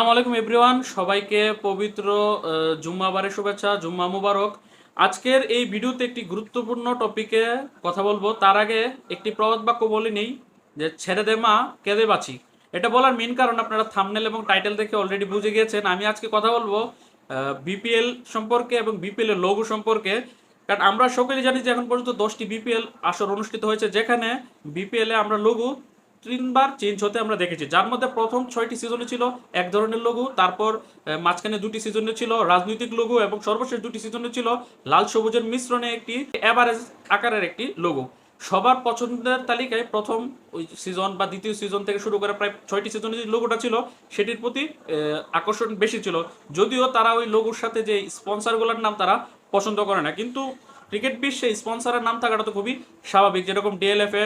আসসালামু আলাইকুম এভরিওয়ান, সবাইকে পবিত্র জুম্মাবারের শুভেচ্ছা, জুম্মা মুবারক। আজকের এই ভিডিওতে একটি গুরুত্বপূর্ণ টপিকে কথা বলব। তার আগে একটি প্রবাদ বাক্য বলে নেই, যে ছেড়ে দে মা, কেঁদে বাঁচি। এটা বলার মেন কারণ আপনারা থামনেল এবং টাইটেল দেখে অলরেডি বুঝে গিয়েছেন। আমি আজকে কথা বলব বিপিএল সম্পর্কে এবং বিপিএল এর লঘু সম্পর্কে। কারণ আমরা সকলেই জানি যে এখন পর্যন্ত দশটি বিপিএল আসর অনুষ্ঠিত হয়েছে, যেখানে বিপিএল আমরা লঘু। তিনবার চেঞ্জ হতে আমরা দেখেছি। যার মধ্যে প্রথম ছয়টি সিজনে ছিল এক ধরনের লঘু, তারপর মাঝখানে দুটি সিজনে ছিল রাজনৈতিক লঘু এবং সর্বশেষ দুটি সিজনে ছিল লাল সবুজের মিশ্রণে একটি এভারেজ আকারের একটি লঘু। সবার পছন্দের তালিকায় প্রথম ওই সিজন বা দ্বিতীয় সিজন থেকে শুরু করে প্রায় ছয়টি সিজনে যে লোগোটা ছিল, সেটির প্রতি আকর্ষণ বেশি ছিল। যদিও তারা ওই লোগোর সাথে যে স্পন্সারগুলোর নাম তারা পছন্দ করে না। কিন্তু ক্রিকেট বিশ্বে স্পন্সরের নাম থাকাটা তো খুবই স্বাভাবিক। যেরকম ডিএলএফএ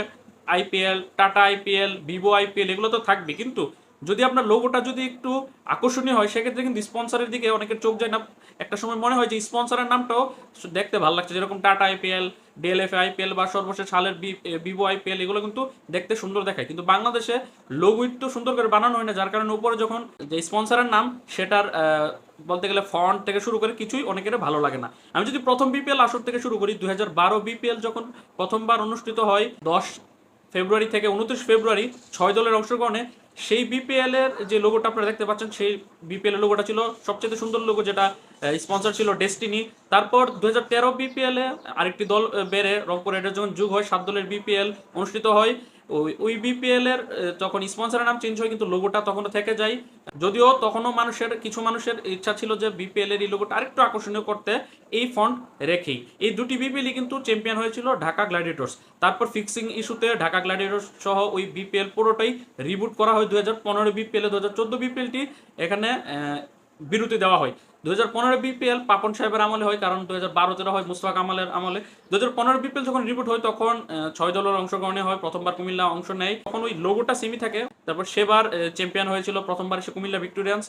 IPL Tata IPL Vivo IPL এগুলো তো থাকবে। কিন্তু যদি আপনার লোগোটা যদি একটু আকর্ষণীয় হয়, সেক্ষেত্রে কিন্তু স্পন্সরের দিকে অনেকের চোখ যায় না। একটা সময় মনে হয় যে স্পন্সরের নামটাও দেখতে ভালো লাগছে। যেরকম টাটা আইপিএল ডিএলএফএ আইপিএল বা সর্বশেষ সালের ভিভো আইপিএল এগুলো কিন্তু দেখতে সুন্দর দেখায়। কিন্তু বাংলাদেশে লোগো একটু সুন্দর করে বানানো হয় না, যার কারণে উপরে যখন যে স্পন্সরের নাম, সেটার বলতে গেলে ফন্ট থেকে শুরু করে কিছুই অনেকের ভালো লাগে না। আমি যদি প্রথম বিপিএল আসর থেকে শুরু করি দু হাজার বারো বিপিএল যখন প্রথমবার অনুষ্ঠিত হয়, দশ ফেব্রুয়ারি থেকে উনত্রিশ ফেব্রুয়ারি ছয় দলের অংশগ্রহণে সেই বিপিএল এর যে লোগোটা আপনারা দেখতে পাচ্ছেন, সেই বিপিএল এর লোগোটা ছিল সবচেয়ে সুন্দর লোগো যেটা স্পন্সর ছিল ডেস্টিনি তারপর দু হাজার তেরো বিপিএল এ আরেকটি দল বেড়ে রংপুর রাইডার্স যখন যুগ হয়, সাত দলের বিপিএল অনুষ্ঠিত হয়। ওই ওই বিপিএল এর যখন স্পন্সরের নাম চেঞ্জ হয়, কিন্তু লোগোটা তখনও থেকে যায়। যদিও তখনও মানুষের, কিছু মানুষের ইচ্ছা ছিল যে বিপিএল এর এই লোগোটা আরেকটু আকর্ষণীয় করতে, এই ফন্ট রেখেই। এই দুটি বিপিএলই কিন্তু চ্যাম্পিয়ন হয়েছিল ঢাকা গ্ল্যাডিয়েটর্স তারপর ফিক্সিং ইস্যুতে ঢাকা গ্ল্যাডিয়েটর্স সহ ওই বিপিএল পুরোটাই রিবুট করা হয় দু হাজার পনেরো বিপিএল দু হাজার চোদ্দ বিপিএলটি এখানে বিরতি দেওয়া হয়। দু হাজার পনেরো বিপিএল পাপন সাহেবের আমলে হয়, কারণ দু হাজার বারো তেরো হয় মুস্তাক আমালের আমলে। দু হাজার পনেরো বিপিএল যখন রিপোর্ট হয়, তখন ছয় দলের অংশগ্রহণে হয়, প্রথমবার কুমিল্লা অংশ নেয়। তখন ওই লোগোটা সেমি থাকে। তারপর সেবার চ্যাম্পিয়ন হয়েছিল, প্রথমবার এসে কুমিল্লা ভিক্টোরিয়ান্স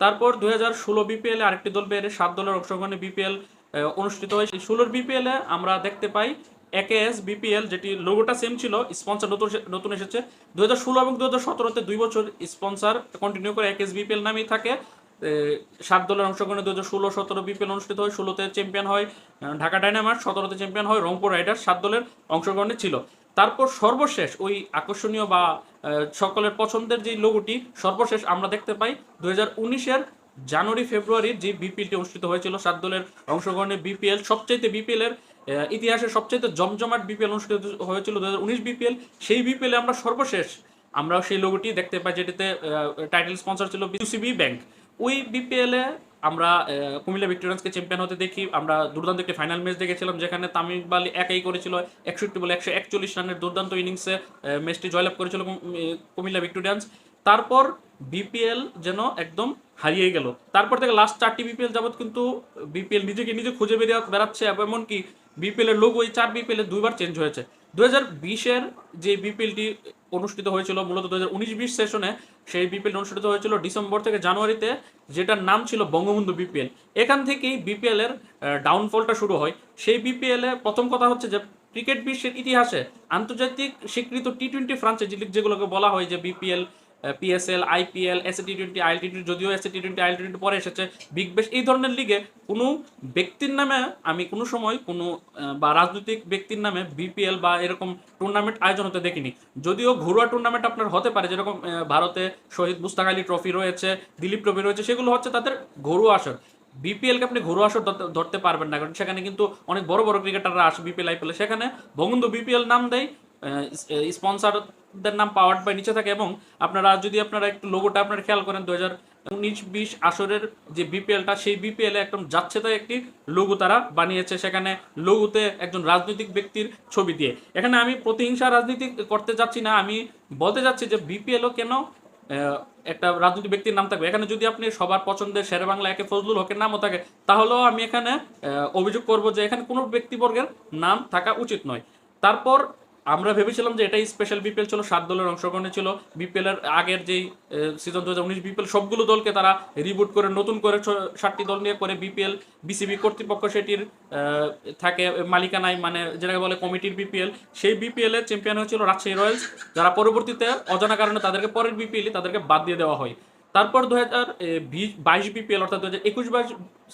তারপর দু হাজার ষোলো বিপিএল আরেকটি দল বেড়ে সাত দলের অংশগ্রহণে বিপিএল অনুষ্ঠিত হয়। সেই ষোলোর বিপিএল আমরা দেখতে পাই একেএস বিপিএল, যেটি লোগোটা সেম ছিল স্পন্সর নতুন নতুন এসেছে। দু হাজার ষোলো এবং দু হাজার সতেরোতে দুই বছর স্পন্সর কন্টিনিউ করে একেএস বিপিএল নামেই থাকে। সাত দলের অংশগ্রহণে দু হাজার ষোলো সতেরো বিপিএল অনুষ্ঠিত হয় ষোলোতে চ্যাম্পিয়ন হয় ঢাকা ডাইনামার্স সতেরোতে চ্যাম্পিয়ন হয় রংপুর রাইডার্স সাত দলের অংশগ্রহণে ছিল। তারপর সর্বশেষ ওই আকর্ষণীয় বা সকলের পছন্দের যে লোগোটি সর্বশেষ আমরা দেখতে পাই দু হাজার উনিশের জানুয়ারি ফেব্রুয়ারির যে বিপিএলটি অনুষ্ঠিত হয়েছিল সাত দলের অংশগ্রহণে বিপিএল সবচাইতে বিপিএল এর আহ, ইতিহাসে সবচাইতে জমজমাট বিপিএল অনুষ্ঠিত হয়েছিল দু হাজার উনিশ বিপিএল। সেই বিপিএল আমরা সর্বশেষ আমরা সেই লোগোটি দেখতে পাই যেটিতে টাইটেল স্পন্সর ছিল বিসিবি ব্যাংক ওই বিপিএল আমরা কুমিল্লা ভিক্টোরিয়ান্সকে চ্যাম্পিয়ন হতে দেখি। আমরা দুর্দান্ত একটি ফাইনাল ম্যাচ দেখেছিলাম, যেখানে তামিম ইকবাল একাই করেছিল একষট্টি বলে একশো একচল্লিশ রানের দুর্দান্ত ইনিংসে ম্যাচটি জয়লাভ করেছিল কুমিল্লা ভিক্টোরিয়ান্স তারপর বিপিএল যেন একদম হারিয়ে গেল। তারপর থেকে লাস্ট চারটি বিপিএল যাবত কিন্তু বিপিএল নিজেকে নিজে খুঁজে বেরিয়ে বেড়াচ্ছে, এমনকি বিপিএল এর লোগো এই চার বিপিএল দুইবার চেঞ্জ হয়েছে। দু হাজার বিশের যে বিপিএলটি অনুষ্ঠিত হয়েছিল মূলত দু হাজার উনিশ বিশ সেশনে। সেই বিপিএল অনুষ্ঠিত হয়েছিল ডিসেম্বর থেকে জানুয়ারিতে, যেটার নাম ছিল বঙ্গবন্ধু বিপিএল। এখান থেকেই বিপিএল এর ডাউনফলটা শুরু হয়। সেই বিপিএল এ প্রথম কথা হচ্ছে যে, ক্রিকেট বিশ্বের ইতিহাসে আন্তর্জাতিক স্বীকৃত টি টোয়েন্টি ফ্রাঞ্চাইজি লিগ যেগুলোকে বলা হয় যে, BPL PSL IPL S T twenty IL T twenty যদিও S T twenty IL twenty পরে এসেছে, বিগ বেশ এই ধরনের লিগে কোনো ব্যক্তির নামে আমি কোনো সময় কোনো বা রাজনৈতিক ব্যক্তির নামে বিপিএল বা এরকম টুর্নামেন্ট আয়োজন হতে দেখিনি। যদিও ঘরোয়া টুর্নামেন্ট আপনার হতে পারে, যেরকম ভারতে শহীদ মুস্তাক আলী ট্রফি রয়েছে, দিলীপ ট্রফি রয়েছে, সেগুলো হচ্ছে তাদের ঘরোয়া আসর। বিপিএলকে আপনি ঘরোয়া আসর ধরতে- পারবেন না, কারণ সেখানে কিন্তু অনেক বড় বড় ক্রিকেটাররা আসে বিপিএল আইপিএল সেখানে বঙ্গবন্ধু বিপিএল নাম দেয় স্পন্সারদের নাম পাওয়ার বাই নিচে থাকে এবং আপনারা যদি আপনারা একটু লোগোটা আপনারা খেয়াল করেন দু হাজার উনিশ বিশ আসরের যে বিপিএলটা সেই বিপিএল একদম যাচ্ছে তাই একটি লোগো তারা বানিয়েছে। সেখানে লোগোতে একজন রাজনৈতিক ব্যক্তির ছবি দিয়ে। এখানে আমি প্রতিহিংসা রাজনীতি করতে যাচ্ছি না, আমি বলতে যাচ্ছি যে বিপিএলও কেন একটা রাজনৈতিক ব্যক্তির নাম থাকবে। এখানে যদি আপনি সবার পছন্দের শেরে বাংলা একে ফজলুল হকের নামও থাকে, তাহলেও আমি এখানে অভিযোগ করব যে এখানে কোনো ব্যক্তিবর্গের নাম থাকা উচিত নয়। তারপর আমরা ভেবেছিলাম যে এটাই স্পেশাল বিপিএল ছিল, সাত দলের অংশগ্রহণে ছিল। বিপিএল এর আগের যেই সিজন দু উনিশ বিপিএল সবগুলো দলকে তারা রিবুট করে, নতুন করে সাতটি দল নিয়ে করে বিপিএল বিসিবি কর্তৃপক্ষ সেটির থাকে মালিকানায় মানে যেটাকে বলে কমিটির বিপিএল সেই বিপিএল এর চ্যাম্পিয়ন হয়েছিল রাজশাহী রয়্যালস, যারা পরবর্তীতে অজানা কারণে তাদেরকে পরের বিপিএল তাদেরকে বাদ দিয়ে দেওয়া হয়। তারপর দু হাজার বাইশ বিপিএল, অর্থাৎ দু হাজার একুশ বাইশ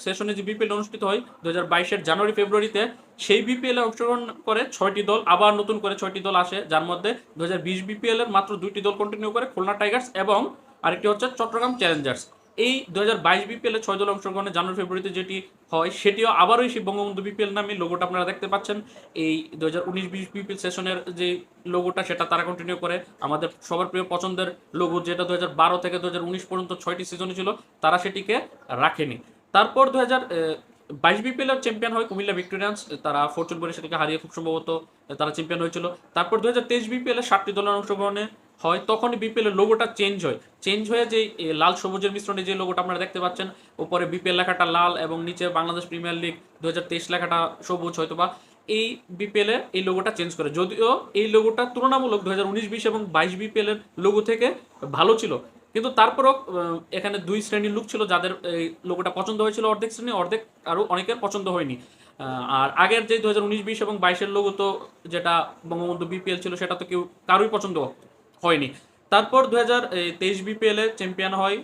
সেশনে যে বিপিএল অনুষ্ঠিত হয় দু হাজার বাইশের জানুয়ারি, ফেব্রুয়ারিতে, সেই বিপিএল অংশগ্রহণ করে ছয়টি দল, আবার নতুন করে ছয়টি দল আসে। যার মধ্যে দু হাজার বিশ বিপিএল এর মাত্র দুইটি দল কন্টিনিউ করে, খুলনা টাইগার্স এবং আরেকটি হচ্ছে চট্টগ্রাম চ্যালেঞ্জার্স। এই দু হাজার বাইশ বিপিএল এ ছয় দল অংশগ্রহণে জানুয়ারি, ফেব্রুয়ারিতে যেটি হয়, সেটিও আবারও সেই বঙ্গবন্ধু বিপিএল নামে লোগোটা আপনারা দেখতে পাচ্ছেন। এই দু হাজার উনিশ বিশ বিপিএল সেশনের যে লোগোটা সেটা তারা কন্টিনিউ করে। আমাদের সবার প্রিয় পছন্দের লোগো যেটা দু হাজার বারো থেকে দু হাজার উনিশ পর্যন্ত ছয়টি সিজনে ছিল, তারা সেটিকে রাখেনি। তারপর দু হাজার বাইশ বিপিএল চ্যাম্পিয়ন হয় কুমিল্লা ভিক্টোরিয়ান্স। তারা ফরচুন বরিশালকে হারিয়ে খুব সম্ভবত তারা চ্যাম্পিয়ন হয়েছিল। তারপর দু হাজার তেইশ বিপিএল ষাটটি দলের অংশগ্রহণে হয়, তখন বিপিএল এর লোগোটা চেঞ্জ হয়। চেঞ্জ হয়ে যে লাল সবুজের মিশ্রণে যে লোগোটা আপনারা দেখতে পাচ্ছেন, উপরে বিপিএল লেখাটা লাল এবং নিচে বাংলাদেশ প্রিমিয়ার লিগ দু হাজার তেইশ লেখাটা সবুজ হয়তো বা, এই বিপিএল এ এই লোগোটা চেঞ্জ করে। যদিও এই লোগোটা তুলনামূলক দু হাজার উনিশ, বিশ এবং বাইশ বিপিএল এর লোগো থেকে ভালো ছিল। কিন্তু তারপরও এখানে দুই শ্রেণির লোক ছিল যাদের এই লোগোটা পছন্দ হয়েছিল অর্ধেক শ্রেণি, অর্ধেক আরও অনেকের পছন্দ হয়নি। আর আগের যে দু হাজার উনিশ, বিশ এবং বাইশের লোগো তো যেটা বঙ্গবন্ধু বিপিএল ছিল, সেটা তো কেউ কারোই পছন্দ হয়নি। তারপর দু হাজার তেইশ বিপিএলে চ্যাম্পিয়ন হয়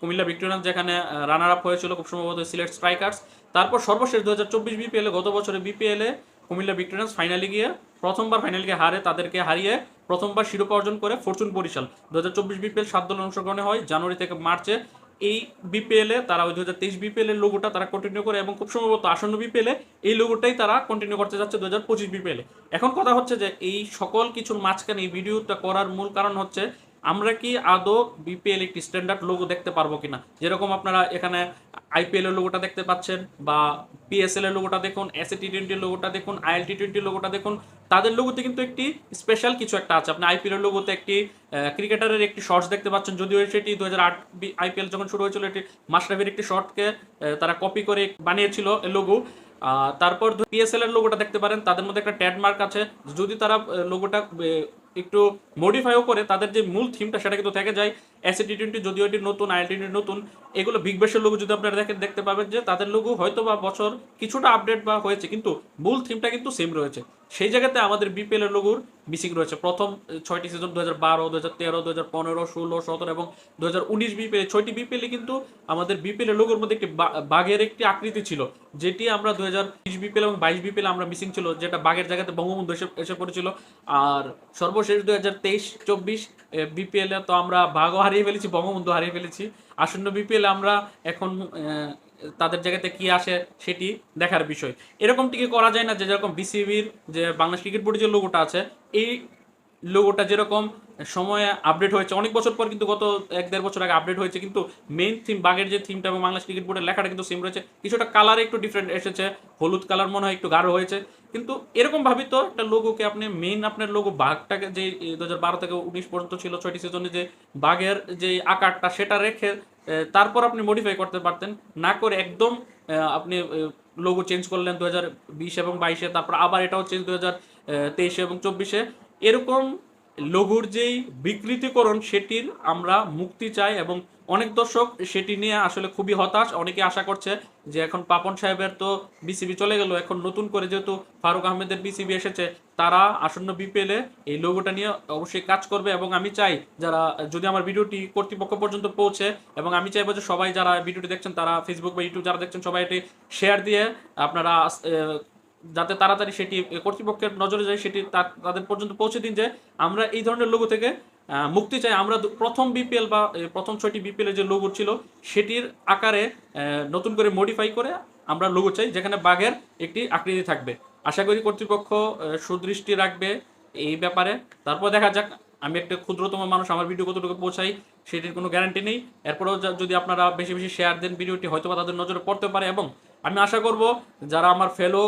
কুমিল্লা ভিক্টোরিয়ান্স, যেখানে রানার আপ হয়েছিল খুব সম্ভবত সিলেট স্ট্রাইকার্স তারপর সর্বশেষ দু হাজার চব্বিশ বিপিএল গত বছরে বিপিএল কুমিল্লা ভিক্টোরিয়ান্স ফাইনালে গিয়ে প্রথমবার ফাইনালকে হারে, তাদেরকে হারিয়ে প্রথমবার শিরোপা অর্জন করে ফরচুন বরিশাল। দু হাজার চব্বিশ বিপিএল সাত দল অংশগ্রহণে হয়। জানুয়ারি থেকে মার্চে এই বিপিএলে তারা ওই দু হাজার তেইশ বিপিএল এর লোগোটা তারা কন্টিনিউ করে এবং খুব সম্ভবত আসন্ন বিপিএল এই লোগোটাই তারা কন্টিনিউ করতে যাচ্ছে দু হাজার পঁচিশ বিপিএল এখন কথা হচ্ছে যে এই সকল কিছুর মাঝখানে এই ভিডিওটা করার মূল কারণ হচ্ছে আমরা কি আদৌ বিপিএল একটি স্ট্যান্ডার্ড লোগো দেখতে পারব কিনা? যেরকম আপনারা এখানে আইপিএল এর লোগোটা দেখতে পাচ্ছেন বা পিএসএল এর লোগোটা দেখুন এসএ টি টোয়েন্টির লোগোটা দেখুন আইএল টি লোগোটা দেখুন, তাদের লোগোতে কিন্তু একটি স্পেশাল কিছু একটা আছে। আপনি আইপিএল এর লোগোতে একটি ক্রিকেটারের একটি শর্টস দেখতে পাচ্ছেন, যদিও সেটি দু হাজার আট আইপিএল যখন শুরু হয়েছিল, এটি মাশরাফির একটি শর্টকে তারা কপি করে বানিয়েছিল লোগো তারপর পিএসএল এর লোগোটা দেখতে পারেন, তাদের মধ্যে একটা ট্যাডমার্ক আছে। যদি তারা লোগোটা একটু মডিফাইও করে তাদের যে মূল থিমটা সেটা কিন্তু থেকে যায়। এসএ টি টোয়েন্টি যদিও এটি নতুন আইএল টি নতুন, এগুলো বিগ ব্যাশের লোগো যদি আপনারা দেখেন দেখতে পাবেন যে তাদের লোগো হয়তো বা বছর কিছুটা আপডেট বা হয়েছে, কিন্তু মূল থিমটা কিন্তু সেম রয়েছে। সেই জায়গাতে আমাদের বিপিএল এর লোগোর মিসিং রয়েছে। প্রথম ছয়টি সিজন দু হাজার বারো দু হাজার তেরো দু হাজার পনেরো, ষোলো, সতেরো এবং দু হাজার উনিশ বিপিএল ছয়টি বিপিএল কিন্তু আমাদের বিপিএল এর লোগোর মধ্যে একটি বাঘের একটি আকৃতি ছিল, যেটি আমরা দু হাজার বিশ বিপিএল এবং বাইশ বিপিএল আমরা মিসিং ছিল, যেটা বাঘের জায়গাতে বঙ্গবন্ধু এসে এসে পড়েছিল। আর সর্বশেষ দু হাজার তেইশ, চব্বিশ বিপিএল এ তো আমরা বাঘও হারিয়ে ফেলেছি, বঙ্গবন্ধু হারিয়ে ফেলেছি। আসন্ন বিপিএল আমরা এখন তাদের জায়গাতে কি আসে সেটি দেখার বিষয়। এরকমটিকে করা যায় না যে যেরকম বিসিবির যে বাংলাদেশ ক্রিকেট বোর্ডের যে লোগোটা আছে, এই লোগোটা যেরকম, সময়ে আপডেট হয়েছে। অনেক বছর পর কিন্তু গত এক দেড় বছর আগে আপডেট হয়েছে, কিন্তু মেইন থিম বাগের যে থিমটা এবং বাংলাদেশ ক্রিকেট বোর্ডের লেখাটা কিন্তু সেম রয়েছে। কিছুটা কালারে একটু ডিফারেন্ট এসেছে, হলুদ কালার মনে হয় একটু গাঢ় হয়েছে। কিন্তু এরকম ভাবি তো একটা লোগোকে আপনি মেইন আপনার লোগো বাঘটাকে যে দু হাজার বারো থেকে উনিশ পর্যন্ত ছিল ছয়টি সিজনে যে বাঘের যে আকারটা, সেটা রেখে তারপর আপনি মডিফাই করতে পারতেন। না করে একদম আপনি লোগো চেঞ্জ করলেন দু হাজার বিশ এবং বাইশে, তারপর আবার এটাও চেঞ্জ দু হাজার তেইশে এবং চব্বিশে। এরকম লঘুর যেই বিকৃতিকরণ সেটির আমরা মুক্তি চাই এবং অনেক দর্শক সেটি নিয়ে আসলে খুবই হতাশ। অনেকে আশা করছে যে এখন পাপন সাহেবের তো বিসিবি চলে গেল। এখন নতুন করে যেহেতু ফারুক আহমেদের বিসিবি এসেছে, তারা আসন্ন বিপিএলে এই লোগোটা নিয়ে অবশ্যই কাজ করবে এবং আমি চাই যারা, যদি আমার ভিডিওটি কর্তৃপক্ষ পর্যন্ত পৌঁছে এবং আমি চাইব যে সবাই যারা ভিডিওটি দেখছেন, তারা ফেসবুক বা ইউটিউব যারা দেখছেন, সবাই এটি শেয়ার দিয়ে আপনারা যাতে তাড়াতাড়ি সেটি কর্তৃপক্ষের নজরে যায়, সেটি তাদের পর্যন্ত পৌঁছে দিন যে আমরা এই ধরনের লোগো থেকে মুক্তি চাই। আমরা প্রথম বিপিএল বা প্রথম ছয়টি বিপিএলের যে লোগো ছিল, সেটির আকারে নতুন করে মডিফাই করে আমরা লোগো চাই, যেখানে বাঘের একটি আকৃতি থাকবে। আশা করি কর্তৃপক্ষ সুদৃষ্টি রাখবে এই ব্যাপারে। তারপর দেখা যাক, আমি একটা ক্ষুদ্রতম মানুষ, আমার ভিডিও কতটুকু পৌঁছাই, সেটির কোনো গ্যারান্টি নেই। এরপরেও যদি আপনারা বেশি বেশি শেয়ার দেন, ভিডিওটি হয়তো বা তাদের নজরে পড়তে পারে। এবং আমি আশা করব, যারা আমার ফেলো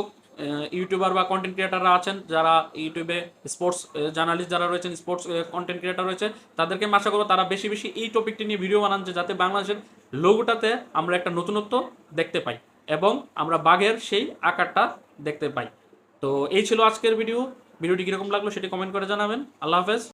ইউটিউবার বা কন্টেন্ট ক্রিয়েটাররা আছেন, যারা ইউটিউবে স্পোর্টস জার্নালিস্ট যারা রয়েছেন স্পোর্টস কন্টেন্ট ক্রিয়েটার রয়েছে তাদেরকে আমি আশা করব তারা বেশি বেশি এই টপিকটি নিয়ে ভিডিও বানান যাতে বাংলাদেশের লোগোটাতে আমরা একটা নতুনত্ব দেখতে পাই এবং আমরা বাঘের সেই আকারটা দেখতে পাই। তো এই ছিল আজকের ভিডিও ভিডিওটি কীরকম লাগল সেটি কমেন্ট করে জানাবেন। আল্লাহ হাফেজ।